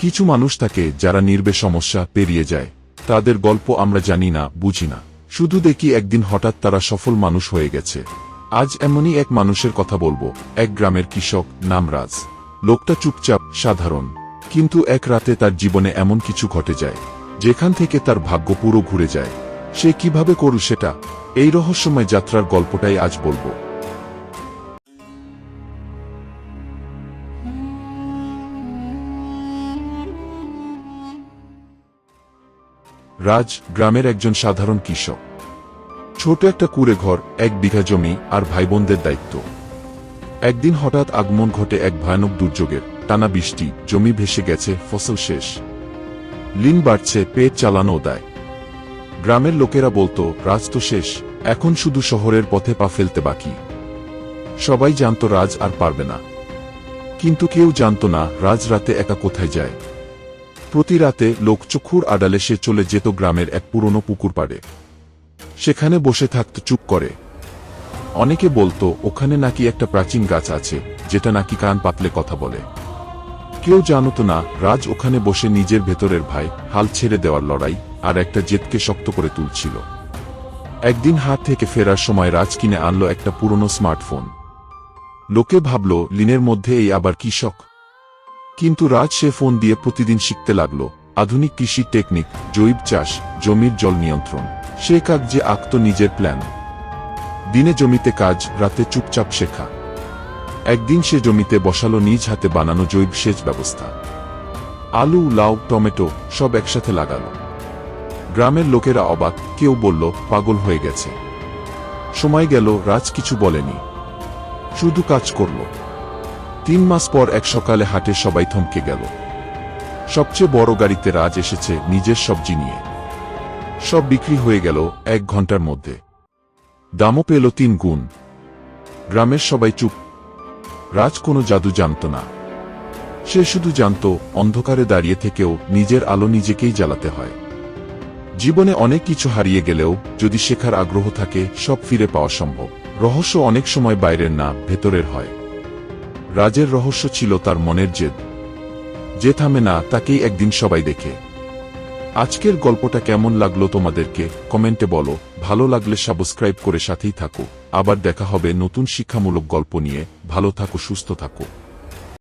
কিছু মানুষ থাকে যারা নির্বে সমস্যা পেরিয়ে যায়। তাদের গল্প আমরা জানি না, বুঝি না। শুধু দেখি একদিন হঠাৎ তারা সফল মানুষ হয়ে গেছে। আজ এমনই এক মানুষের কথা বলব, এক গ্রামের কৃষক নামরাজ লোকটা চুপচাপ, সাধারণ। কিন্তু এক রাতে তার জীবনে এমন কিছু ঘটে যায়, যেখান থেকে তার ভাগ্য পুরো ঘুরে যায়। সে কীভাবে করল সেটা? এই রহস্যময় যাত্রার গল্পটাই আজ বলব। রাজ গ্রামের একজন সাধারণ কৃষক। ছোট একটা কুড়ে ঘর, এক বিঘা জমি আর ভাইবোনদের দায়িত্ব। একদিন হঠাৎ আগমন ঘটে এক ভয়ানক দুর্যোগের। টানা বৃষ্টি, জমি ভেসে গেছে, ফসল শেষ। লিন বাড়ছে, পেট চালানো দায়। গ্রামের লোকেরা বলতো, রাজ তো শেষ, এখন শুধু শহরের পথে পা ফেলতে বাকি। সবাই জানতো রাজ আর পারবে না। কিন্তু কেউ জানতো না, রাজ রাতে একা কোথায় যায়। প্রতি রাতে লোকচক্ষুর আড়ালে সে চলে যেত গ্রামের এক পুরনো পুকুর পাড়ে সেখানে বসে থাকত, চুপ করে। অনেকে বলতো, ওখানে নাকি একটা প্রাচীন গাছ আছে, যেটা নাকি কান পাতলে কথা বলে। কেউ জানত না, রাজ ওখানে বসে নিজের ভেতরের ভাই, হাল ছেড়ে দেওয়ার লড়াই, আর একটা জেদকে শক্ত করে তুলছিল। একদিন হাত থেকে ফেরার সময় রাজ কিনে আনলো একটা পুরনো স্মার্টফোন। লোকে ভাবল, লিনের মধ্যে এই আবার কি শখ? কিন্তু রাজ সে ফোন দিয়ে প্রতিদিন শিখতে লাগল। আধুনিক কৃষি টেকনিক, জৈব চাষ, জমির জল নিয়ন্ত্রণ। সে কাগজে আঁকত নিজের প্ল্যান। দিনে জমিতে কাজ, রাতে চুপচাপ শেখা। একদিন সে জমিতে বসালো নিজ হাতে বানানো জৈব সেচ ব্যবস্থা। আলু, লাউ, টমেটো সব একসাথে লাগালো। গ্রামের লোকেরা অবাক, কেউ বলল, পাগল হয়ে গেছে। সময় গেল, রাজ কিছু বলেনি। শুধু কাজ করল। তিন মাস পর এক সকালে হাটে সবাই থমকে গেল। সবচেয়ে বড় গাড়িতে রাজ এসেছে নিজের সবজি নিয়ে সব বিক্রি হয়ে গেল এক ঘণ্টার মধ্যে। দামও পেল তিন গুণ। গ্রামের সবাই চুপ। রাজ কোনো জাদু জানত না। সে শুধু জানত, অন্ধকারে দাঁড়িয়ে থেকেও নিজের আলো নিজেকেই জ্বালাতে হয়। জীবনে অনেক কিছু হারিয়ে গেলেও যদি শেখার আগ্রহ থাকে, সব ফিরে পাওয়া সম্ভব। রহস্য অনেক সময় বাইরের না, ভেতরের হয়। রাজের রহস্য ছিল তার মনের জেদ। যে থামে না, তাকেই একদিন সবাই দেখে। আজকের গল্পটা কেমন লাগল তোমাদেরকে, কমেন্টে বলো। ভালো লাগলে সাবস্ক্রাইব করে সাথেই থাকো। আবার দেখা হবে নতুন শিক্ষামূলক গল্প নিয়ে। ভালো থাকো, সুস্থ থাকো।